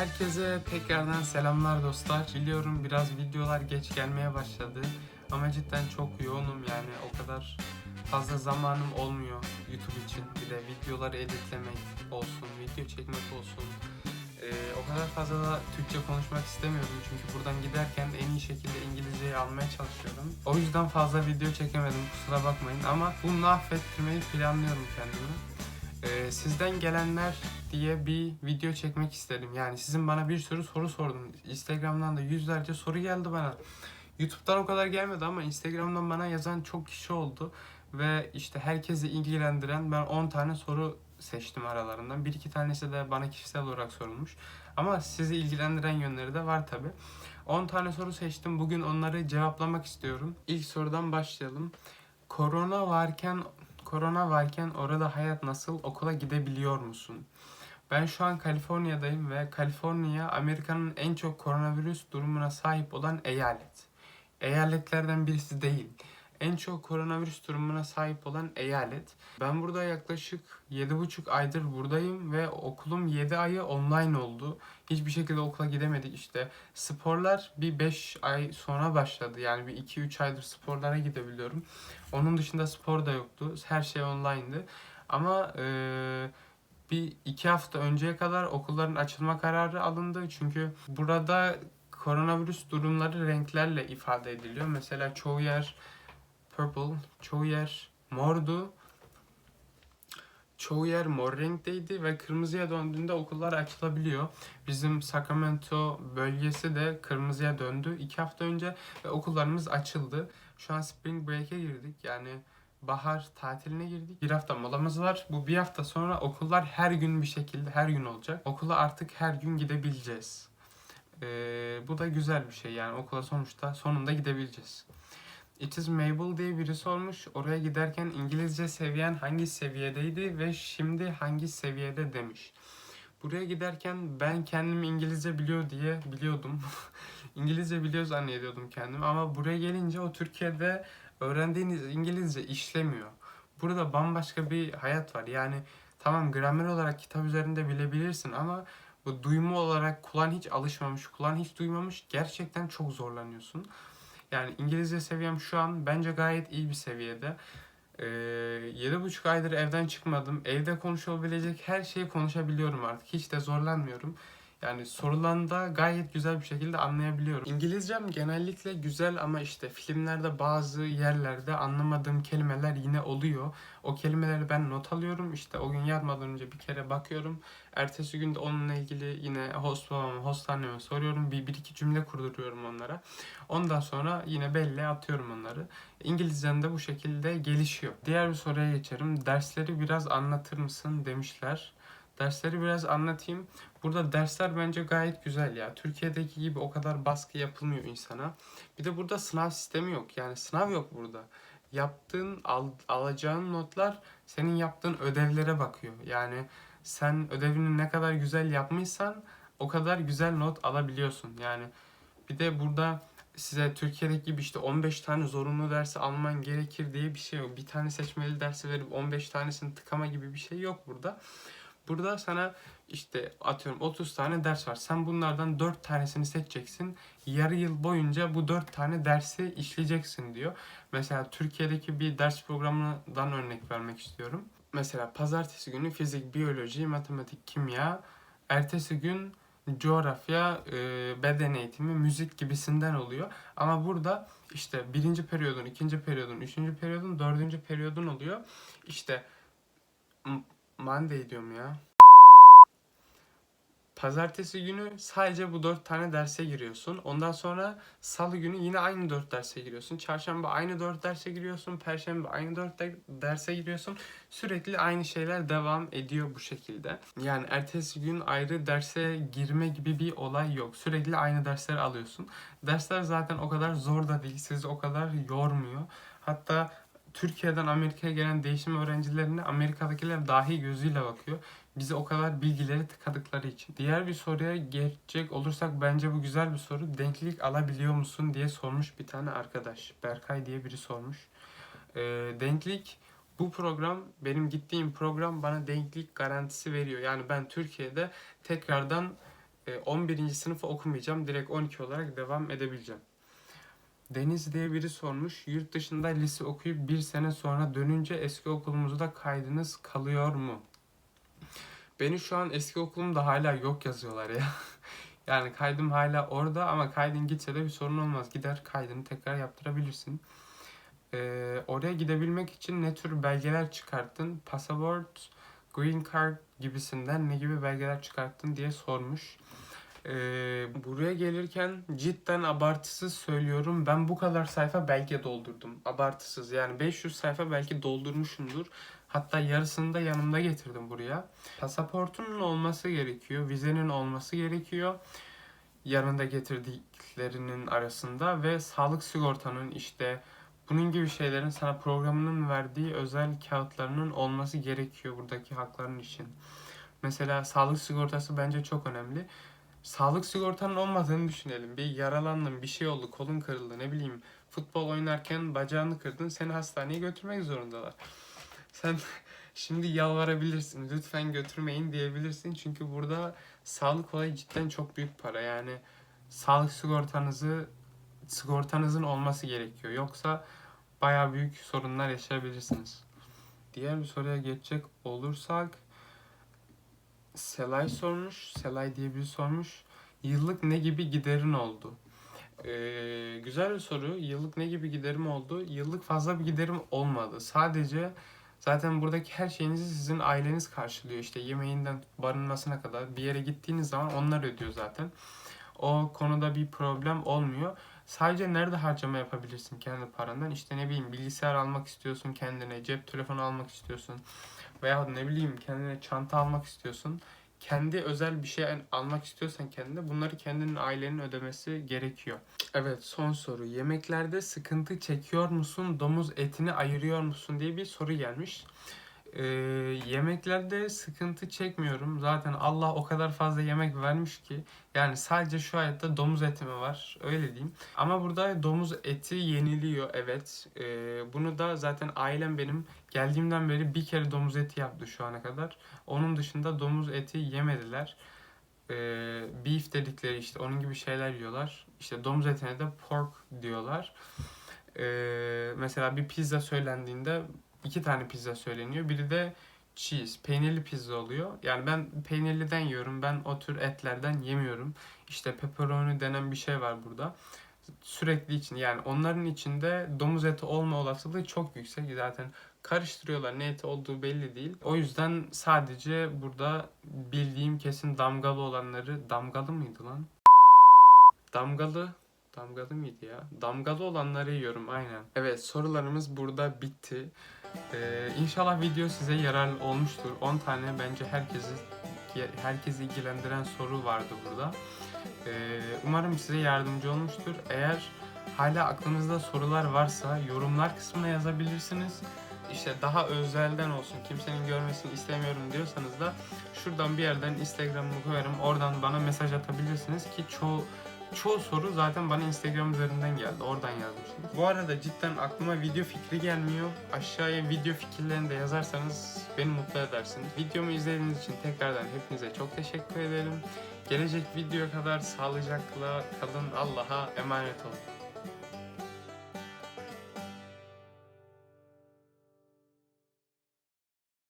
Herkese tekrardan selamlar dostlar. Biliyorum biraz videolar geç gelmeye başladı. Ama cidden çok yoğunum yani o kadar fazla zamanım olmuyor YouTube için. Bir de videoları editlemek olsun, video çekmek olsun. Ee, o kadar fazla da Türkçe konuşmak istemiyorum çünkü buradan giderken en iyi şekilde İngilizceyi almaya çalışıyorum. O yüzden fazla video çekemedim kusura bakmayın ama bunu affettirmeyi planlıyorum kendimi. Ee, sizden gelenler diye bir video çekmek istedim. Yani sizin bana bir sürü soru sordunuz. Instagram'dan da yüzlerce soru geldi bana. YouTube'dan o kadar gelmedi ama Instagram'dan bana yazan çok kişi oldu. Ve işte herkesi ilgilendiren ben 10 tane soru seçtim aralarından. Bir iki tanesi de bana kişisel olarak sorulmuş. Ama sizi ilgilendiren yönleri de var tabi. 10 tane soru seçtim. Bugün onları cevaplamak istiyorum. İlk sorudan başlayalım. Korona varken korona varken orada hayat nasıl? Okula gidebiliyor musun? Ben şu an Kaliforniya'dayım ve Kaliforniya Amerika'nın en çok koronavirüs durumuna sahip olan eyalet. Eyaletlerden birisi değil. En çok koronavirüs durumuna sahip olan eyalet. Ben burada yaklaşık 7,5 aydır buradayım ve okulum 7 ayı online oldu. Hiçbir şekilde okula gidemedik işte. Sporlar bir 5 ay sonra başladı. Yani bir 2-3 aydır sporlara gidebiliyorum. Onun dışında spor da yoktu. Her şey online'dı. Ama eee bir iki hafta önceye kadar okulların açılma kararı alındı. Çünkü burada koronavirüs durumları renklerle ifade ediliyor. Mesela çoğu yer purple, çoğu yer mordu. Çoğu yer mor renkteydi ve kırmızıya döndüğünde okullar açılabiliyor. Bizim Sacramento bölgesi de kırmızıya döndü iki hafta önce ve okullarımız açıldı. Şu an spring break'e girdik. Yani bahar tatiline girdik. Bir hafta molamız var. Bu bir hafta sonra okullar her gün bir şekilde her gün olacak. Okula artık her gün gidebileceğiz. Ee, bu da güzel bir şey yani okula sonuçta sonunda gidebileceğiz. It is Mabel diye biri sormuş. Oraya giderken İngilizce seviyen hangi seviyedeydi ve şimdi hangi seviyede demiş. Buraya giderken ben kendim İngilizce biliyor diye biliyordum. İngilizce biliyor zannediyordum kendimi ama buraya gelince o Türkiye'de öğrendiğiniz İngilizce işlemiyor. Burada bambaşka bir hayat var. Yani tamam gramer olarak kitap üzerinde bilebilirsin ama bu duyma olarak kulağın hiç alışmamış, kulağın hiç duymamış gerçekten çok zorlanıyorsun. Yani İngilizce seviyem şu an bence gayet iyi bir seviyede. Ee, 7,5 aydır evden çıkmadım. Evde konuşulabilecek her şeyi konuşabiliyorum artık. Hiç de zorlanmıyorum. Yani sorulanda gayet güzel bir şekilde anlayabiliyorum. İngilizcem genellikle güzel ama işte filmlerde bazı yerlerde anlamadığım kelimeler yine oluyor. O kelimeleri ben not alıyorum. İşte o gün yatmadan önce bir kere bakıyorum. Ertesi günde onunla ilgili yine host babama, host anneme soruyorum. Bir, bir iki cümle kurduruyorum onlara. Ondan sonra yine belli atıyorum onları. İngilizcem de bu şekilde gelişiyor. Diğer bir soruya geçerim. Dersleri biraz anlatır mısın demişler. Dersleri biraz anlatayım. Burada dersler bence gayet güzel ya. Türkiye'deki gibi o kadar baskı yapılmıyor insana. Bir de burada sınav sistemi yok. Yani sınav yok burada. Yaptığın, al, alacağın notlar senin yaptığın ödevlere bakıyor. Yani sen ödevini ne kadar güzel yapmışsan o kadar güzel not alabiliyorsun. Yani bir de burada size Türkiye'deki gibi işte 15 tane zorunlu dersi alman gerekir diye bir şey yok. Bir tane seçmeli dersi verip 15 tanesini tıkama gibi bir şey yok burada. Burada sana işte atıyorum 30 tane ders var. Sen bunlardan 4 tanesini seçeceksin. Yarı yıl boyunca bu 4 tane dersi işleyeceksin diyor. Mesela Türkiye'deki bir ders programından örnek vermek istiyorum. Mesela pazartesi günü fizik, biyoloji, matematik, kimya, ertesi gün coğrafya, e, beden eğitimi, müzik gibisinden oluyor. Ama burada işte birinci periyodun, ikinci periyodun, üçüncü periyodun, dördüncü periyodun oluyor. İşte Monday diyorum ya. Pazartesi günü sadece bu dört tane derse giriyorsun. Ondan sonra salı günü yine aynı dört derse giriyorsun. Çarşamba aynı dört derse giriyorsun. Perşembe aynı dört de- derse giriyorsun. Sürekli aynı şeyler devam ediyor bu şekilde. Yani ertesi gün ayrı derse girme gibi bir olay yok. Sürekli aynı dersleri alıyorsun. Dersler zaten o kadar zor da değil. Sizi o kadar yormuyor. Hatta Türkiye'den Amerika'ya gelen değişim öğrencilerine Amerika'dakiler dahi gözüyle bakıyor. Bize o kadar bilgileri tıkadıkları için. Diğer bir soruya geçecek olursak bence bu güzel bir soru. Denklik alabiliyor musun diye sormuş bir tane arkadaş. Berkay diye biri sormuş. Ee, denklik bu program benim gittiğim program bana denklik garantisi veriyor. Yani ben Türkiye'de tekrardan e, 11. sınıfı okumayacağım. Direkt 12 olarak devam edebileceğim. Deniz diye biri sormuş. Yurt dışında lise okuyup bir sene sonra dönünce eski okulumuzda kaydınız kalıyor mu? Beni şu an eski okulumda hala yok yazıyorlar ya. yani kaydım hala orada ama kaydın gitse de bir sorun olmaz. Gider kaydını tekrar yaptırabilirsin. Ee, oraya gidebilmek için ne tür belgeler çıkarttın? Pasaport, green card gibisinden ne gibi belgeler çıkarttın diye sormuş. Ee, buraya gelirken cidden abartısız söylüyorum. Ben bu kadar sayfa belge doldurdum. Abartısız yani 500 sayfa belki doldurmuşumdur. Hatta yarısını da yanımda getirdim buraya. Pasaportunun olması gerekiyor. Vizenin olması gerekiyor. Yanında getirdiklerinin arasında ve sağlık sigortanın işte bunun gibi şeylerin sana programının verdiği özel kağıtlarının olması gerekiyor buradaki hakların için. Mesela sağlık sigortası bence çok önemli. Sağlık sigortanın olmadığını düşünelim. Bir yaralandın, bir şey oldu, kolun kırıldı, ne bileyim futbol oynarken bacağını kırdın, seni hastaneye götürmek zorundalar. Sen şimdi yalvarabilirsin, lütfen götürmeyin diyebilirsin. Çünkü burada sağlık olayı cidden çok büyük para. Yani sağlık sigortanızı sigortanızın olması gerekiyor. Yoksa bayağı büyük sorunlar yaşayabilirsiniz. Diğer bir soruya geçecek olursak Selay sormuş. Selay diye biri sormuş. Yıllık ne gibi giderin oldu? Ee, güzel bir soru. Yıllık ne gibi giderim oldu? Yıllık fazla bir giderim olmadı. Sadece zaten buradaki her şeyinizi sizin aileniz karşılıyor. İşte yemeğinden barınmasına kadar bir yere gittiğiniz zaman onlar ödüyor zaten. O konuda bir problem olmuyor. Sadece nerede harcama yapabilirsin kendi parandan? İşte ne bileyim bilgisayar almak istiyorsun kendine, cep telefonu almak istiyorsun veya ne bileyim kendine çanta almak istiyorsun. Kendi özel bir şey almak istiyorsan kendine bunları kendinin ailenin ödemesi gerekiyor. Evet son soru. Yemeklerde sıkıntı çekiyor musun? Domuz etini ayırıyor musun diye bir soru gelmiş. Ee, yemeklerde sıkıntı çekmiyorum. Zaten Allah o kadar fazla yemek vermiş ki. Yani sadece şu hayatta domuz eti mi var? Öyle diyeyim. Ama burada domuz eti yeniliyor evet. Ee, bunu da zaten ailem benim geldiğimden beri bir kere domuz eti yaptı şu ana kadar. Onun dışında domuz eti yemediler. Ee, beef dedikleri işte onun gibi şeyler yiyorlar. İşte domuz etine de pork diyorlar. Ee, mesela bir pizza söylendiğinde iki tane pizza söyleniyor. Biri de cheese, peynirli pizza oluyor. Yani ben peynirliden yiyorum. Ben o tür etlerden yemiyorum. İşte pepperoni denen bir şey var burada. Sürekli için yani onların içinde domuz eti olma olasılığı çok yüksek. Zaten karıştırıyorlar. Ne eti olduğu belli değil. O yüzden sadece burada bildiğim kesin damgalı olanları damgalı mıydı lan? Damgalı Damgalı mıydı ya? Damgalı olanları yiyorum aynen. Evet sorularımız burada bitti. Ee, inşallah video size yararlı olmuştur. 10 tane bence herkesi herkesi ilgilendiren soru vardı burada. Ee, umarım size yardımcı olmuştur. Eğer hala aklınızda sorular varsa yorumlar kısmına yazabilirsiniz. İşte daha özelden olsun, kimsenin görmesini istemiyorum diyorsanız da şuradan bir yerden Instagram'ımı koyarım. Oradan bana mesaj atabilirsiniz ki çoğu çoğu soru zaten bana Instagram üzerinden geldi. Oradan yazmıştım. Bu arada cidden aklıma video fikri gelmiyor. Aşağıya video fikirlerini de yazarsanız beni mutlu edersiniz. Videomu izlediğiniz için tekrardan hepinize çok teşekkür ederim. Gelecek videoya kadar sağlıcakla kalın. Allah'a emanet olun.